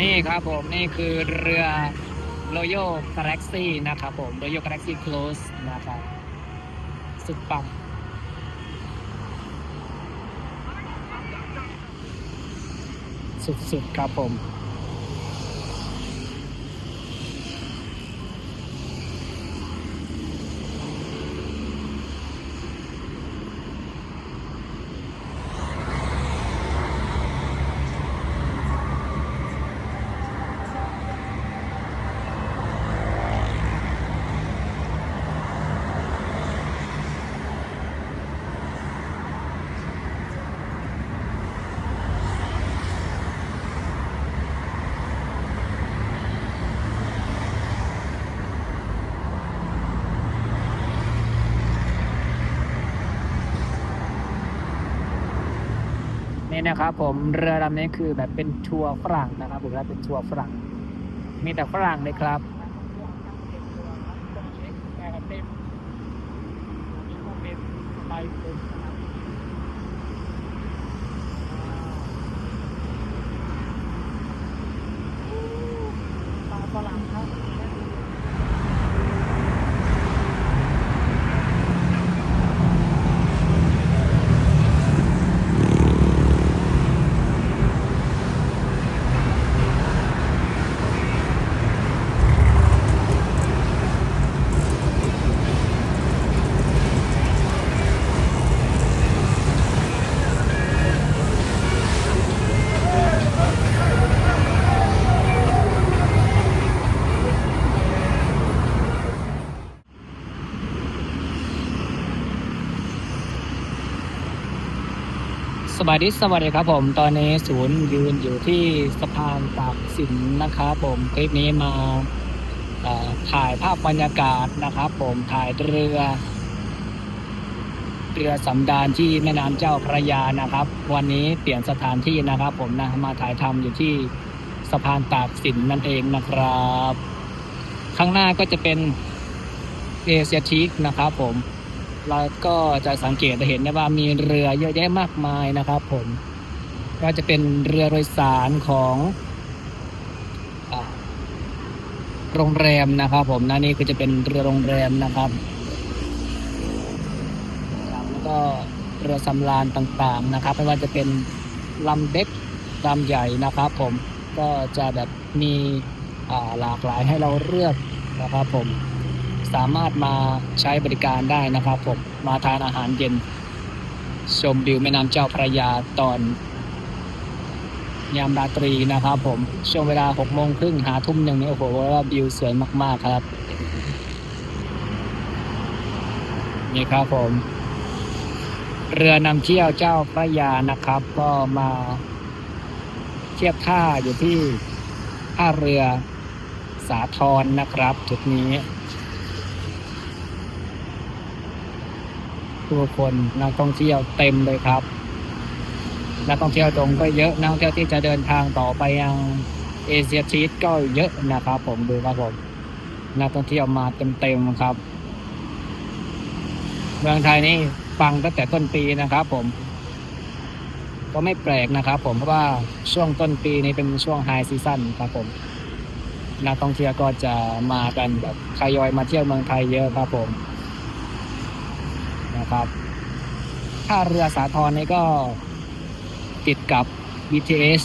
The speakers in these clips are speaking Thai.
นี่ครับผมนี่คือเรือ Royal Galaxy นะครับผม Royal Galaxy Close นะครับ สุดปังสุดๆครับผม นี่นะครับ ผมเรือลำนี้คือแบบเป็นทัวร์ฝรั่งนะครับผมแล้วเป็นทัวร์ฝรั่ง มีแต่ฝรั่งเลยครับฝรั่งครับ สวัสดีสวัสดีครับผมตอนนี้ศูนย์ยืนอยู่ที่สะพานตากสินนะครับผมคลิปนี้มาถ่ายภาพบรรยากาศนะครับ ผมถ่ายเรือ เรือสำดานที่แม่น้ำเจ้าพระยานะครับ วันนี้เปลี่ยนสถานที่นะครับ ผมนะมาถ่ายทำอยู่ที่สะพานตากสินนั่นเองนะครับ ข้างหน้าก็จะเป็นเอเชียทีกนะครับ ผม เราก็จะสังเกตเห็นได้ว่ามีเรือเยอะแยะมากมายนะครับ ผมก็จะเป็นเรือโดยสารของอโรงแรมนะครับ ผมนะนี่คือจะเป็นเรือโรงแรมนะครับแล้วก็เรือสำราญต่างๆนะครับ ไม่ว่าจะเป็นลำเล็กลำใหญ่นะครับ ผมก็จะแบบมีหลากหลายให้เราเลือกนะครับผม สามารถมาใช้บริการได้นะครับผมมาทานอาหารเย็น ชมวิวแม่น้ำเจ้าพระยาตอน ยามราตรีนะครับผมช่วงเวลาหกโมงครึ่งหาทุ่มหนึ่งนี่โอ้โหว่าวิวสวยมากๆครับ นี่ครับผม เรือนำเที่ยวเจ้าพระยานะครับ ก็มาเทียบท่าอยู่ที่ท่าเรือสาทรนะครับ จุดนี้ ผู้คนนักท่องเที่ยวเต็มเลยครับ นักท่องเที่ยวตรงก็เยอะนักท่องเที่ยวที่จะเดินทางต่อไปยังเอเชียทีสก็เยอะนะครับ ผมดูครับผมนักท่องเที่ยวมาเต็มๆครับ เมืองไทยนี่ฟังตั้งแต่ต้นปีนะครับ ผม ก็ไม่แปลกนะครับ ผมเพราะว่าช่วงต้นปีนี้เป็นช่วงไฮซีซั่นครับผมนักท่องเที่ยวก็จะมากันแบบทยอยมาเที่ยวเมืองไทยเยอะครับผม นะครับท่าเรือสาทรนี่ก็ติดกับ BTS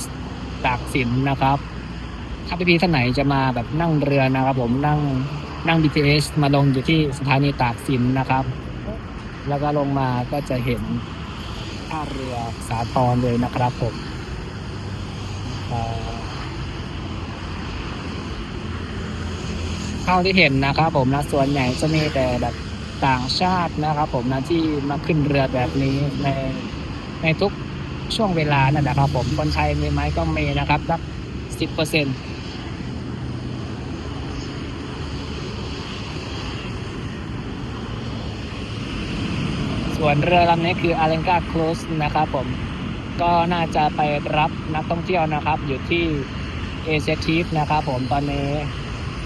ตากสินนะครับ ถ้าพี่ๆท่านไหนจะมาแบบนั่งเรือนะครับ ผมนั่งนั่ง BTS มาลงอยู่ที่สถานีตากสินนะครับ แล้วก็ลงมาก็จะเห็นท่าเรือสาทรเลยนะครับผมเอ่อเท่าที่เห็นนะครับ ผมนะส่วนใหญ่จะมีแต่แบบ ต่างชาตินะครับ ผมนะที่มาขึ้นเรือแบบนี้ในในทุกช่วงเวลานั่นแหละครับผมคนไทยมีไหมก็มีนะครับสักสิบเปอร์เซ็นต์ส่วนเรือลำนี้คือ a l e n g a Cruise นะครับผมก็น่าจะไปรับนักท่องเที่ยวนะครับ อยู่ที่เอเชียทีฟนะครับผมตอนนี้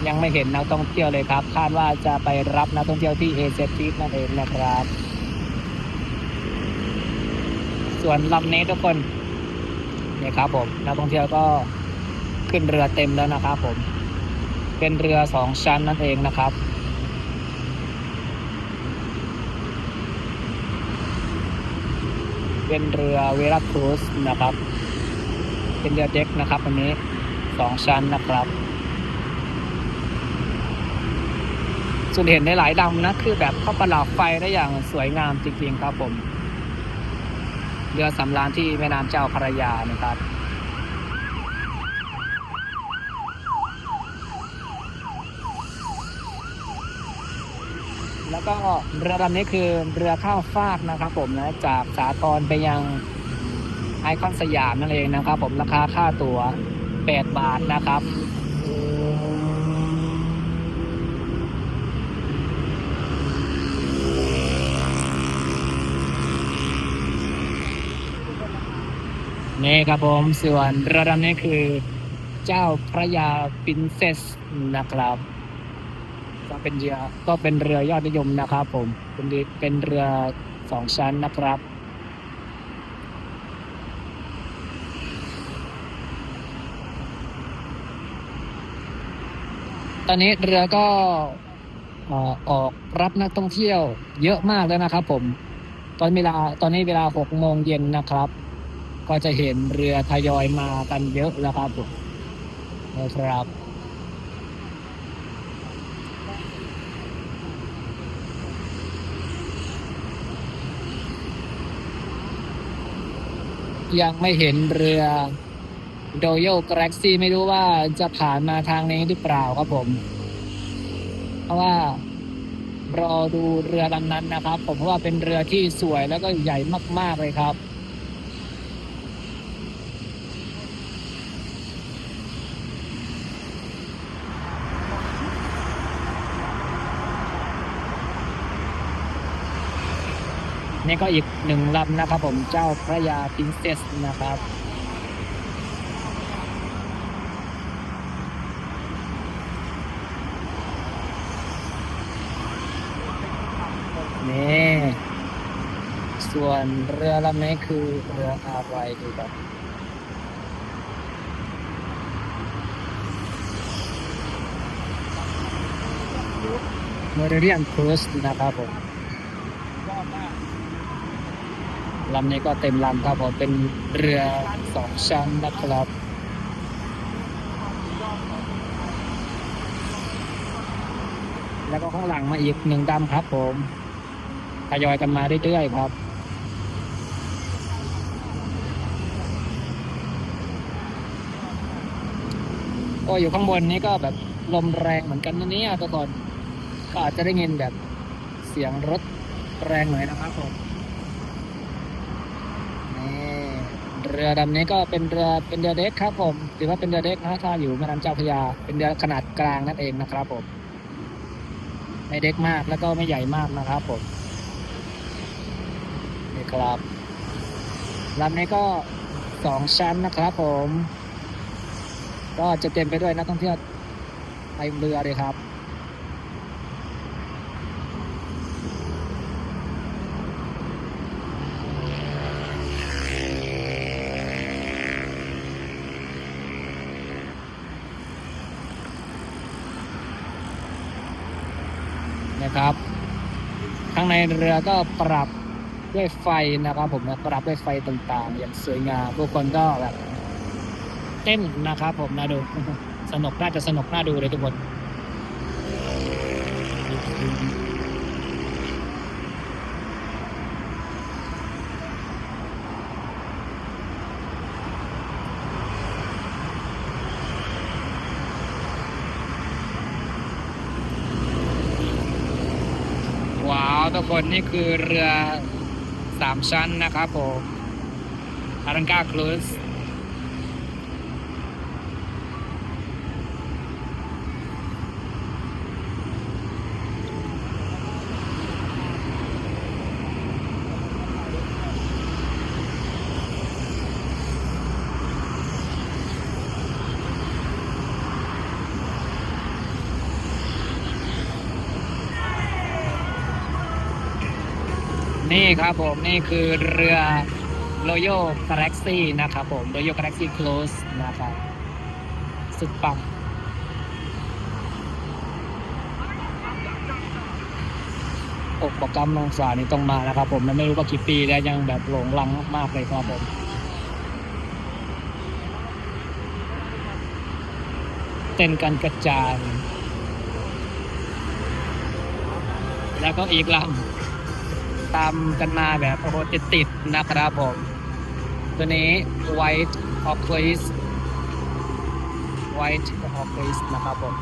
ยังไม่เห็นนักท่องเที่ยวเลยครับคาดว่าจะไปรับนักท่องเที่ยวที่เอเชียทีฟนั่นเองนะครับ ส่วนลำนี้ทุกคนเนี่ยครับผมนักท่องเที่ยวก็ขึ้นเรือเต็มแล้วนะครับผม เป็นเรือสองชั้นนั่นเองนะครับเป็นเรือเวลาครูสนะครับ เป็นเรือเด็กนะครับอันนี้สองชั้นนะครับ ส่วนเห็นในหลายลำนะ คือแบบเข้าประดับไฟได้อย่างสวยงามจริงๆครับผม เรือสำราญที่แม่น้ำเจ้าพระยานะครับแล้วก็เรือลำนี้คือเรือข้ามฟากนะครับ ผมนะจากสาทรไปยังไอคอนสยามนั่นเองนะครับ ผมราคาค่าตั๋ว 8 บาทนะครับ นี่ครับผมส่วนเรือลำนี้คือเจ้าพระยาปรินเซสนะครับก็เป็นเรือก็เป็นเรือยอดนิยมนะครับผมเป็นเรือเป็นเรือสองชั้นนะครับตอนนี้เรือก็ออออกรับนักท่องเที่ยวเยอะมากแล้วนะครับผม ตอนเวลาตอนนี้เวลาหกโมงเย็นนะครับ ก็จะเห็นเรือทยอยมากันเยอะแล้วครับผมนะครับยังไม่เห็นเรือ Royal Galaxy ไม่รู้ว่าจะผ่านมาทางนี้หรือเปล่าครับผม เพราะว่ารอดูเรือลำนั้นนะครับ ผมเพราะว่าเป็นเรือที่สวยแล้วก็ใหญ่มาก ๆ เลยครับ นี่ก็อีกหนึ่งลำนะครับผมเจ้าพระยาปรินเซสนะครับนี่ส่วนเรือลำนี้คือเรืออะไรดูแบบเมอริเดียนครูสนะครับผม ลำนี้ก็เต็มลำครับผมเป็นเรือสองชั้นนะครับแล้วก็ข้างหลังมาอีกหนึ่งดำครับผมทยอยกันมาเรื่อยๆครับโอ้อยู่ข้างบนนี้ก็แบบลมแรงเหมือนกันนะเนี่ยทุกคนก็อาจจะได้ยินแบบเสียงรถแรงหน่อยนะครับผม เรือลำนี้ก็เป็นเรือเป็นเรือเด็กครับผมถือว่าเป็นเรือเด็กนะถ้าอยู่แม่น้ำเจ้าพระยา เป็นเรือขนาดกลางนั่นเองนะครับผมไม่เด็กมากแล้วก็ไม่ใหญ่มากนะครับผมนี่ครับลำนี้ก็สองชั้นนะครับผม ก็จะเต็มไปด้วยนักท่องเที่ยวไปเรือเลยครับ นะครับ ข้างในเรือก็ปรับด้วยไฟนะครับ ผมนะปรับด้วยไฟต่างๆ อย่างสวยงามทุกคนก็แบบเต้นนะครับ ผมนะดูสนุกน่าจะสนุกน่าดูเลยทุกคน ว้าวทุก คนนี่คือเรือสามชั้นนะครับผมอารังกาครูส นี่ครับผมนี่คือเรือ Royal Galaxy นะครับผม Royal Galaxy Cruise นะครับ สุดปังอกประกำลงสานี่ต้องมานะครับผมแล้วไม่รู้ว่ากี่ปีแล้วยังแบบหลงรังมากๆเลยครับผมเต้นกันกระจายแล้วก็อีกลำ ตามกันมาแบบโอ้โหติดนะครับผม ตัวนี้ White o c l i s White o c l i s นะครับผม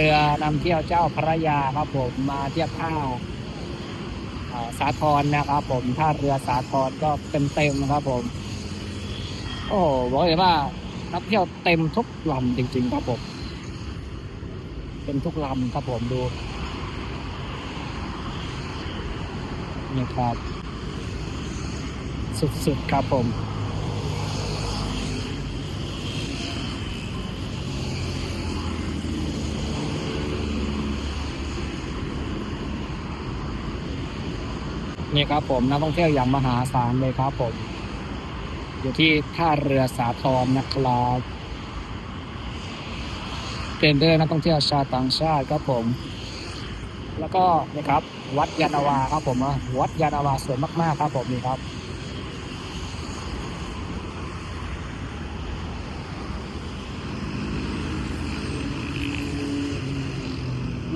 เรือนำเที่ยวเจ้าพระยาครับผมมาเทียบท่าสาทรนะครับผมท่าเรือสาทรก็เต็มเต็มครับผม โอ้บอกเลยว่านักเที่ยวเต็มทุกลำจริง ๆ ครับผมเต็มทุกลำครับผมดูนี่ครับ สุดๆครับผม นี่ครับผมนักท่องเที่ยวอย่างมหาศาลเลยครับผม อยู่ที่ท่าเรือสาทรนะครับเต็มด้วยนักท่องเที่ยวชาวต่างชาติครับผม แล้วก็นะครับ วัดยานาวาครับผมอะวัดยานาวาสวยมากๆครับผมนี่ครับ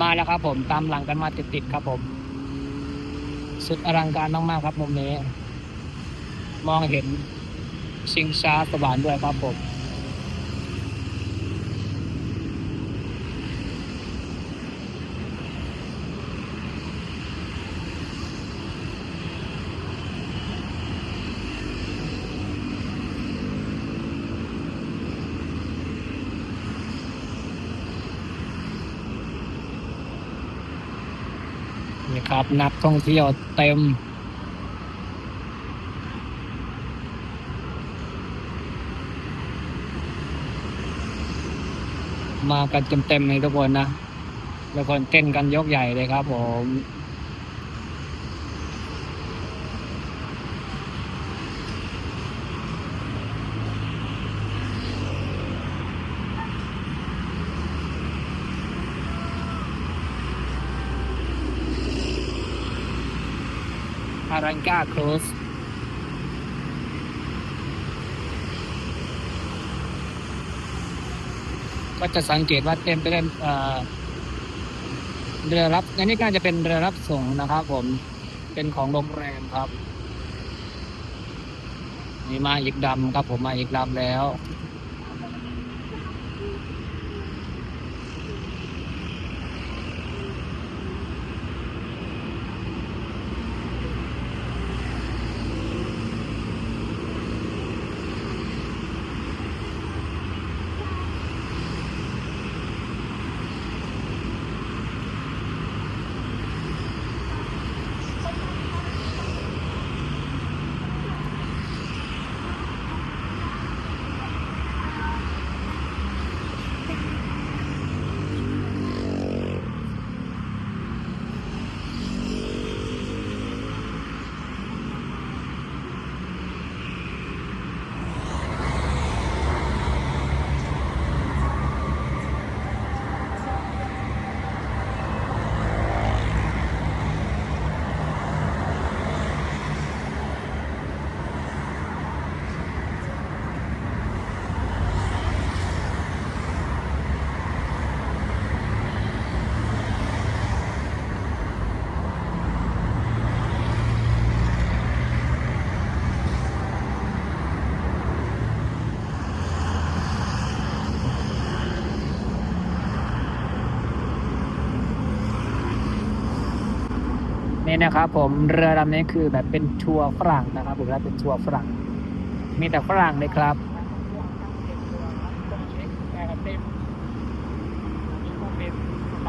มาแล้วครับผมตามหลังกันมาติดๆครับผม สุดอลังการมากๆครับมุมนี้ มองเห็นชิงช้าสวรรค์ด้วยครับผม นี่ ครับ นักท่องเที่ยวเต็ม มากันเต็มๆเลยทุกคนนะทุกคนเต้นกันยกใหญ่เลยครับผมารังกาครูสก็จะสังเกตว่าเต็มไปด้วยเอ่อเรือรับอันนี้ก็จะเป็นเรือรับส่งนะครับ ผมเป็นของโรงแรมครับนี่มาอีกดำครับผมมาอีกลำแล้ว นี้นะครับผมเรือลำนี้คือแบบเป็นทัวร์ฝรั่งนะครับผมแล้วเป็นทัวร์ฝรั่ง มีแต่ฝรั่งเลยครับเต็มมีคอมเมนต์ไป